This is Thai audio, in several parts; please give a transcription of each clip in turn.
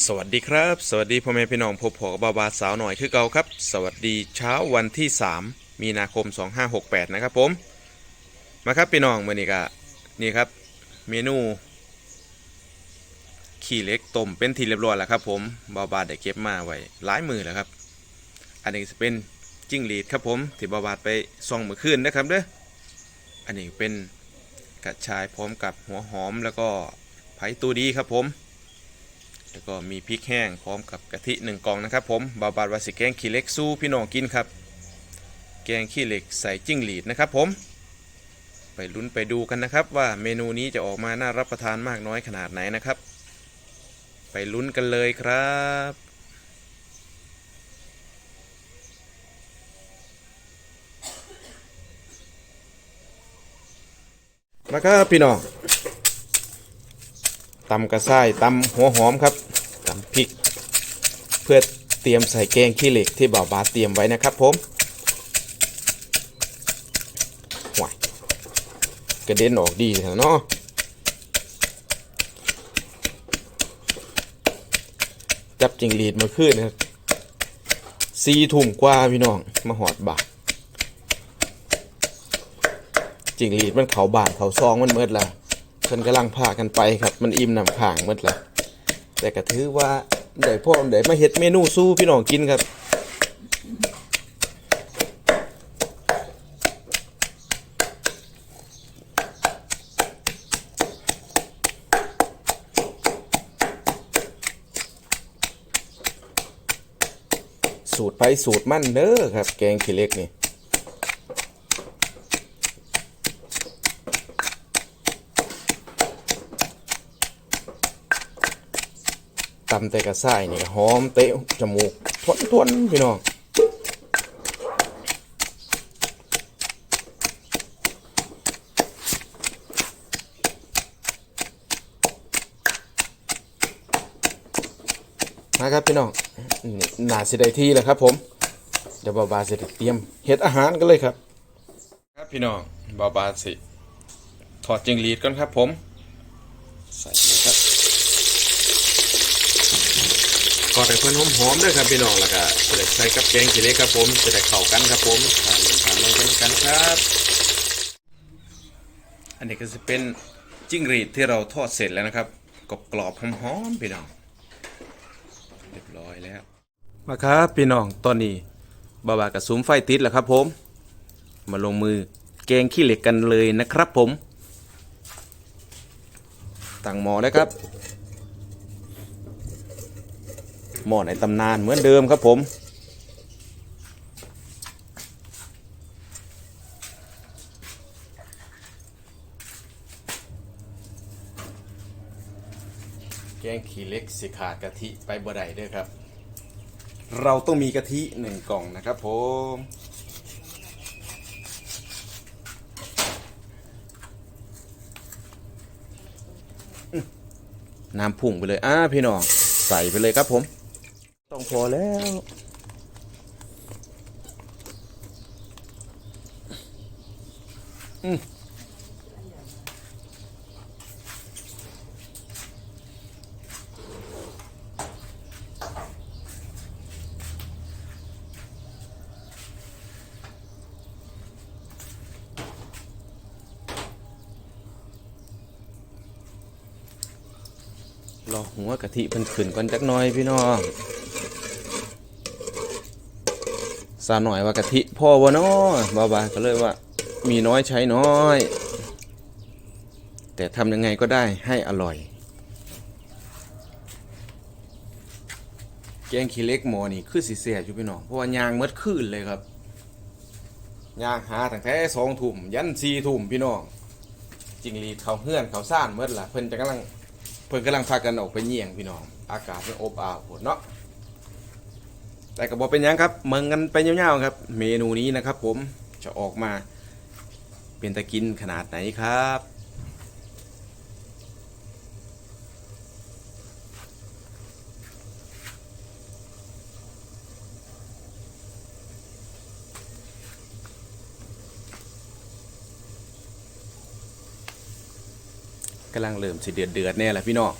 สวัสดีครับ สวัสดีพ่อแม่พี่น้องพบผกับบาวบาสาวหน่อยคือเก่าครับ สวัสดีเช้าวันที่ 3 มีนาคม 2568 นะครับผม มาครับพี่น้องมื่อนี้ก็นี่ครับ เมนู ขี้เล็กต้มเป็นทีเรียบร้อยแล้วครับ ผมบาวบาได้เก็บมาไว้หลายมือแล้วครับ อันนี้จะเป็นจิ้งหรีดครับผมที่บาวบาไปส่องเมื่อคืนนะครับเด้ออันนี้เป็นกระชายพร้อมกับหัวหอมแล้วก็ไผ่ตูดีครับผม แล้วก็มีพริกแห้งพร้อมกับกะทิหนึ่งกล่องนะครับผมบาบาดวาสิแกงขี้เหล็กสู้พี่น้องกินครับ แกงขี้เหล็กใส่จิ้งหรีดนะครับผม ไปลุ้นไปดูกันนะครับ ว่าเมนูนี้จะออกมาน่ารับประทานมากน้อยขนาดไหนนะครับ ไปลุ้นกันเลยครับมาครับพี่น้อง ตำกระส่ายตำหัวหอมครับตำพริก เพื่อเตรียมใส่แกงขี้เหล็กที่บ่าวบาเตรียมไว้นะครับผมห่วยกระเด็นออกดีเนาะจับจิงหรีดมาขึ้นนะครับซีทุ่มกว่าพี่น้องมาหอดบาจิงหรีดมันเขาบาทเขาซองมันเมิดแล้ว พิ่นกำลังพากันไปครับ มันอิ่มน้ำข้างหมดแล้วแต่ก็ถือว่าได้พ่อได้มาเฮ็ดเมนูสู้พี่น้องกินครับสูตรไปสูตรมั่นเด้อครับ แกงขี้เล็กนี่ ตำแต่กระส่ายนี่หอมเตะจมูกทวนทวนๆพี่น้องมาครับพี่น้องนี่หนาสิได้ที่แล้วครับ ผมเดี๋ยวบาบาสิเตรียมเฮ็ดอาหารกันเลยครับ ครับพี่น้องบาบาสิถอดจิงหรีดก่อนครับ ผมใส่เลยครับ ก็ให้เพื่อนหอมๆด้วยครับพี่น้องแล้วก็จะใส่กับแกงขี้เล็กครับผมจะได้เข้ากันครับผมทานทานลงกันกันครับ อันนี้ก็จะเป็นจิ้งหรีดที่เราทอดเสร็จแล้วนะครับกรอบกรอบๆหอมๆพี่น้องเรียบร้อยแล้วมาครับพี่น้องตอนนี้บาบากับซุ้มไฟติดแล้วครับผม มาลงมือแกงขี้เหล็กกันเลยนะครับผมตั้งหม้อแล้วครับ หม้อในตำนานเหมือนเดิมครับผมแกงขี้เล็กสิขาดกะทิไปบ่ได้ด้วยครับ เราต้องมีกะทิหนึ่งกล่องนะครับผมน้ำพุ่งไปเลยอ่าพี่น้อง ใส่ไปเลยครับผม ต้องพอแล้วอืมรอหัวกะทิเพิ่นขึ้นก่อนจักหน่อยพี่น้อง สาหน่อยว่ากะทิพ่อบ่น้อบาบาก็เลยว่ามีน้อยใช้น้อย แต่ทำยังไงก็ได้ให้อร่อย แกงขี้เล็กหมอนี่คือสิเสียอยู่พี่น้องเพราะว่ายางมดคืนเลยครับยางหาตั้งแต่สองทุ่มยันสี่ทุ่มพี่น้องจิงรีดเขาเฮื่อนเขาซ่านเมดละเพิ่นจะกำลังเพิ่นกำลังพากันออกไปเยี่ยงพี่น้อง อากาศมันอบอ้าวโพดเนาะ แต่ก็บอกเป็นยังครับเมืองกันไปยาวๆครับ เมนูนี้นะครับ ผมจะออกมา เป็นตะกินขนาดไหนครับกำลังเริ่มสิเดือดเดือดแน่แหละพี่น้อง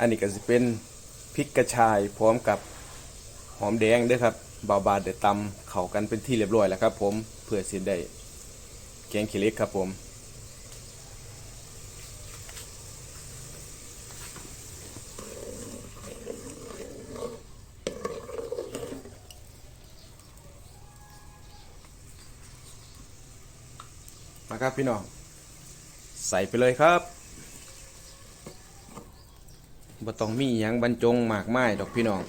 อันนี้ก็จะเป็นพริกกระชายพร้อมกับหอมแดงด้วยครับบาบาดเดตำเข้ากันเป็นที่เรียบร้อยแล้วครับ ผมเพื่อสิได้แกงขี้เล็กครับผมมาครับพี่น้องใส่ไปเลยครับ บ่ต้องมีหยังบรรจงมากมายดอกพี่น้อง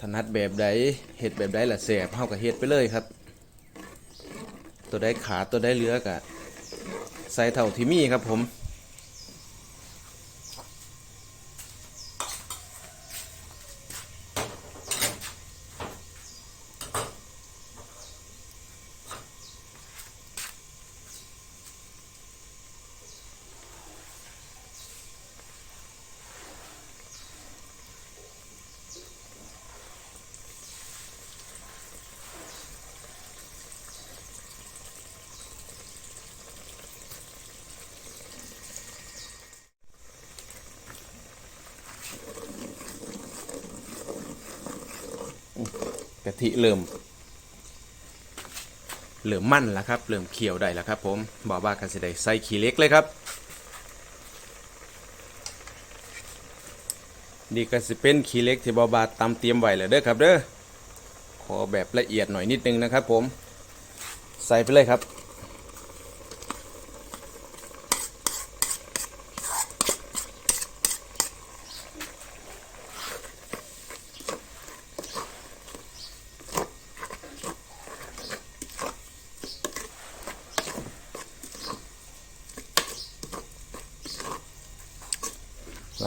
ถนัดแบบใดเห็ดแบบใดล่ะแสบเฮาก็เฮ็ดไปเลยครับ ตัวใดขาตัวใดเลือกะใส่เท่าที่มีครับผม กะทิเริ่มเริ่มมั่นแล้วครับ เริ่มเขียวได้แล้วครับ ผมบอกว่ากันสิได้ใส่ขี้เล็กเลยครับ นี่ก็สิเป็นขี้เล็กที่บอบาตำเตรียมไว้แล้วเด้อครับเด้อ ขอแบบละเอียดหน่อยนิดนึงนะครับ ผม ใส่ไปเลยครับ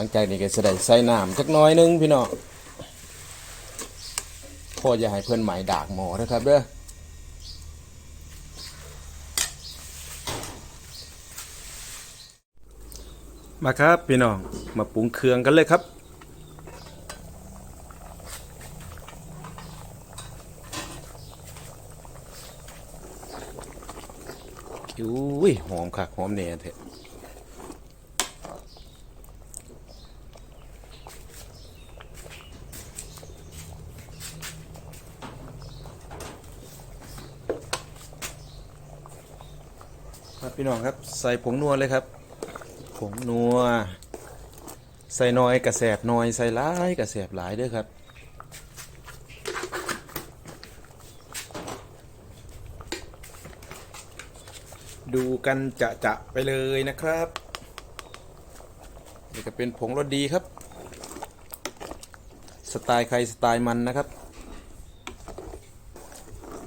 หลังจากนี้ก็จะได้ใส่น้ำจักน้อยหนึงพี่น้องโคตรอย่าให้เพื่อนหมายดากหมอนะครับเด้อมาครับ พี่น้อง มาปรุงเครื่องกันเลยครับ อุ้ยหอมคักหอมแน่เถอะ ครับพี่น้องครับใส่ผงนัวเลยครับ ผงนัว ใส่น้อยกระแสบน้อยใส่หลายกระแสบหลายด้วยครับดูกันจะจะๆไปเลยนะครับนี่ก็เป็นผงรสดีครับ สไตล์ใครสไตล์มันนะครับ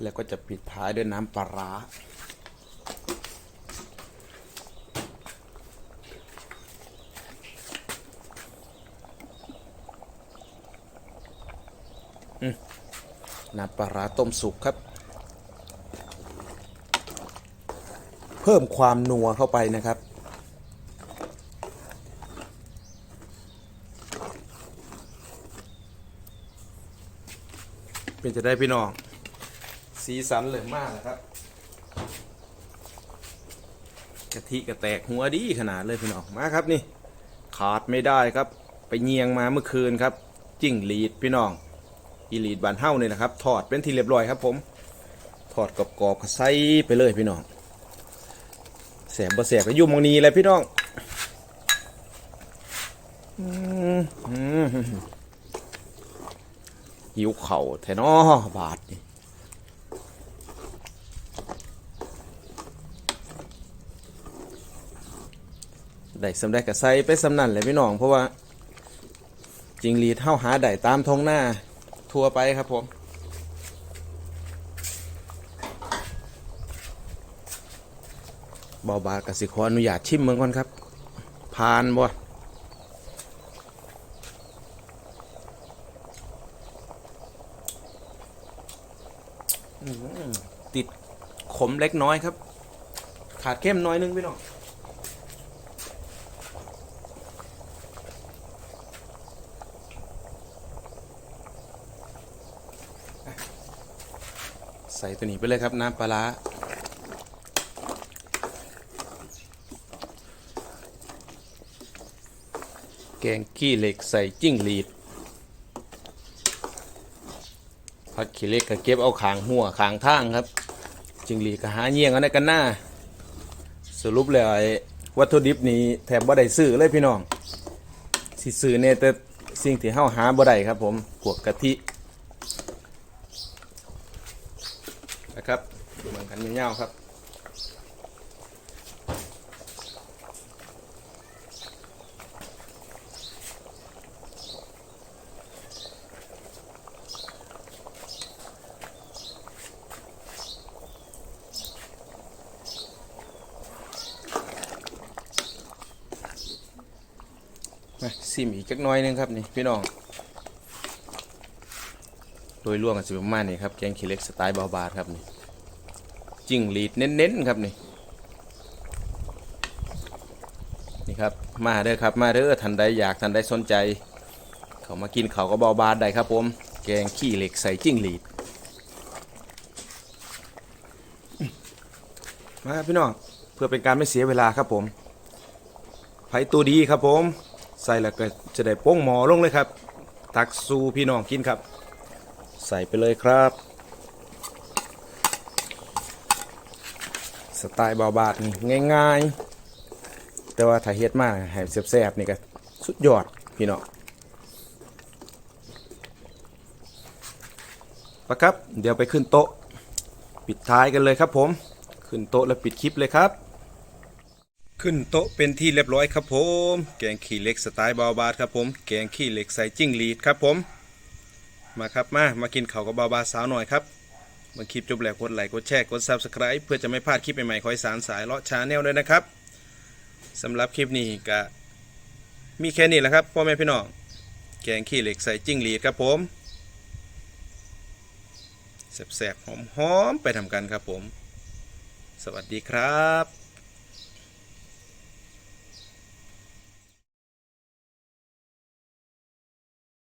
แล้วก็จะปิดท้ายด้วยน้ำปลาร้า น้ำปลาร้าต้มสุกครับ เพิ่มความนัวเข้าไปนะครับ เป็นจะได้พี่น้อง สีสันเหลืองมากนะครับ กะทิกระแตกหัวดีขนาดเลยพี่น้อง มาครับนี่ ขาดไม่ได้ครับ ไปเงียงมาเมื่อคืนครับ จิ้งหรีดพี่น้อง อีลีดบานเฮ้านี่นะครับทอดเป็นที่เรียบร้อยครับผมทอดกรอบๆก็ใส่ไปเลยพี่น้องแสบบ่แสบก็ยุ่หมองนี้แหละพี่น้องหิวเข่าแทนอบาดนี่ได้สำได้กับใส่ไปสำนันเลยพี่น้อง เพราะว่า จริงรีดเท่าหาได้ตามทงหน้า ทัวไปครับผมบอบากสิขออนุญาตชิมเมืองก่อนครับ ผ่านบ่ติดขมเล็กน้อยครับ ขาดเข้มน้อยนึงพี่น้อง ตัวนี้ไปเลยครับน้ำปลาร้าแกงขี้เหล็กใส่จิ้งหรีดผักขี้เหล็กก็เก็บเอาขางหัวขางทางครับ จิ้งหรีดก็หาเงี้ยงเอันนั้นกันหน้า สรุปแล้วไอ้วัตถุดิบนี้แทบบ่ได้ซื้อเลยพี่น้องสิซื้อเนี่ยแต่สิ่งที่เฮาหาบ่ได้ครับผมพวกกะทิ นะครับเหมือนกันยาวครับมาซิมอีกจักน้อยหนึงครับนี่พี่น้อง โดยรวมกันสิประมาณนี้ครับแกงขี้เล็กสไตล์เบาบาครับนี่จิ้งหรีดเน้นๆครับนี่นี่ครับมาเด้อครับมาเด้อท่านใดอยากท่านใดสนใจ เขามากินเขาก็เบาบาได้ครับผมแกงขี้เหล็กใส่จิ้งหรีดมาครับพี่น้องเพื่อเป็นการไม่เสียเวลาครับผมไผ่ตัวดีครับผม ใส่แล้วก็จะได้โป้งหมอลงเลยครับ ตักสู่พี่น้องกินครับ ใส่ไปเลยครับ สไตล์เบาบาดนี่ง่าย ๆ แต่ว่าถ้าเฮ็ดมากให้แซ่บๆนี่ก็สุดยอดพี่น้องปะครับ เดี๋ยวไปขึ้นโต๊ะ ปิดท้ายกันเลยครับผม ขึ้นโต๊ะแล้วปิดคลิปเลยครับ ขึ้นโต๊ะเป็นที่เรียบร้อยครับผม แกงขี้เหล็กสไตล์เบาบาดครับผม แกงขี้เหล็กใส่จิ้งหรีดครับผม มาครับมามากินข้าวกับบาบาสาวหน่อยครับเมื่อคลิปจบแล้วกดไลค์กดแชร์กด Subscribe เพื่อจะไม่พลาดคลิปใหม่ๆคอยสารสายเลาะชาแนลด้วยนะครับสำหรับคลิปนี้ก็มีแค่นี้แหละครับพ่อแม่พี่น้องแกงขี้เหล็กใส่จิ้งหรีดครับผมแซ่บๆหอมๆไปทำกันครับผม สวัสดีครับ